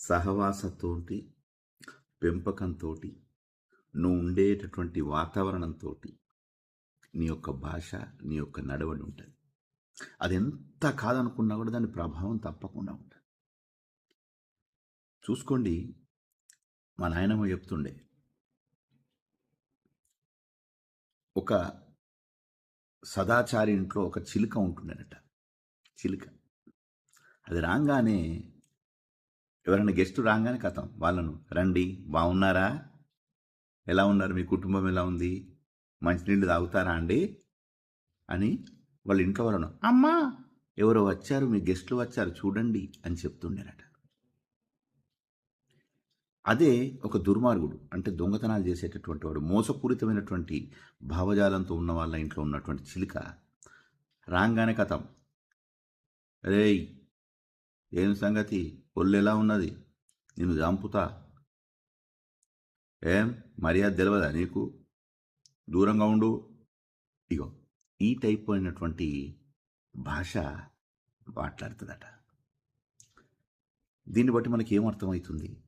సహవాసతోటి పెంపకంతో నువ్వు ఉండేటటువంటి వాతావరణంతో నీ యొక్క భాష నీ యొక్క నడవడి ఉంటుంది. అది ఎంత కాదనుకున్నా కూడా దాని ప్రభావం తప్పకుండా ఉంటుంది. చూసుకోండి మా నాయనమ్మ చెప్తుండే ఒక సదాచారి ఇంట్లో ఒక చిలుక ఉంటుండేనట. చిలుక. అది రాగానే ఎవరైనా గెస్ట్ రాగానే కథం. వాళ్ళను రండి బాగున్నారా ఎలా ఉన్నారు? మీ కుటుంబం ఎలా ఉంది? మంచినీళ్ళు తాగుతారా అండి? అని వాళ్ళ ఇంట్లో వాళ్ళను అమ్మా ఎవరో వచ్చారు మీ గెస్ట్లు వచ్చారు చూడండి అని చెప్తుండేనట. అదే ఒక దుర్మార్గుడు అంటే దొంగతనాలు చేసేటటువంటి వాడు మోసపూరితమైనటువంటి భావజాలంతో ఉన్న వాళ్ళ ఇంట్లో ఉన్నటువంటి చిలుక రాంగానే కథం. రేయ్ ఏం సంగతి? ఒళ్ళెలా ఉన్నది? నేను చంపుతా. ఏం? మర్యాద తెలియదా నీకు? దూరంగా ఉండు. ఇగో ఈ టైప్ అయినటువంటి భాష మాట్లాడుతుందట. దీన్ని బట్టి మనకి ఏమర్థమవుతుంది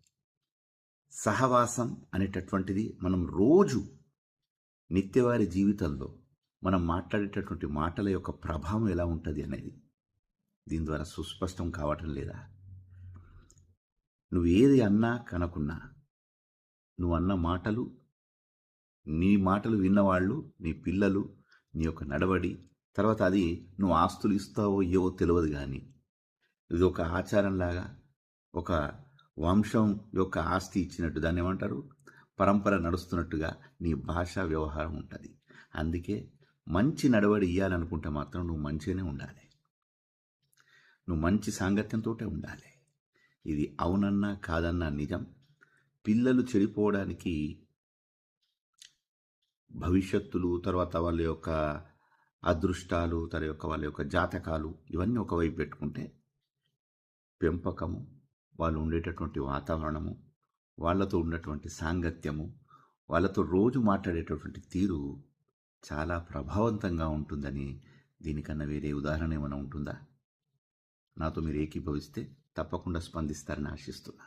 సహవాసం అనేటటువంటిది మనం రోజు నిత్యవారి జీవితంలో మనం మాట్లాడేటటువంటి మాటల యొక్క ప్రభావం ఎలా ఉంటుంది అనేది. దీని ద్వారా సుస్పష్టం కావటం లేదా? నువ్వు ఏది అన్నా కనుకున్నా నువ్వు అన్న మాటలు నీ మాటలు విన్నవాళ్ళు నీ పిల్లలు నీ యొక్క నడవడి తర్వాత అది నువ్వు ఆస్తులు ఇస్తావో ఏవో తెలియదు కానీ ఇది ఒక ఆచారంలాగా ఒక వంశం యొక్క ఆస్తి ఇచ్చినట్టు దాన్ని ఏమంటారు? పరంపర నడుస్తున్నట్టుగా నీ భాషా వ్యవహారం ఉంటుంది. అందుకే మంచి నడవడి ఇవ్వాలనుకుంటే మాత్రం నువ్వు మంచిగానే ఉండాలి. నువ్వు మంచి సాంగత్యంతో ఉండాలి. ఇది అవునన్నా కాదన్నా నిజం. పిల్లలు చెడిపోవడానికి భవిష్యత్తులు తర్వాత వాళ్ళ యొక్క అదృష్టాలు తన యొక్క వాళ్ళ యొక్క జాతకాలు ఇవన్నీ ఒకవైపు పెట్టుకుంటే పెంపకము వాళ్ళు ఉండేటటువంటి వాతావరణము వాళ్ళతో ఉన్నటువంటి సాంగత్యము వాళ్ళతో రోజు మాట్లాడేటటువంటి తీరు చాలా ప్రభావవంతంగా ఉంటుందని దీనికన్నా వేరే ఉదాహరణ ఏమైనా ఉంటుందా? నాతో మీరు ఏకీభవిస్తే తప్పకుండా స్పందిస్తారని ఆశిస్తున్నా.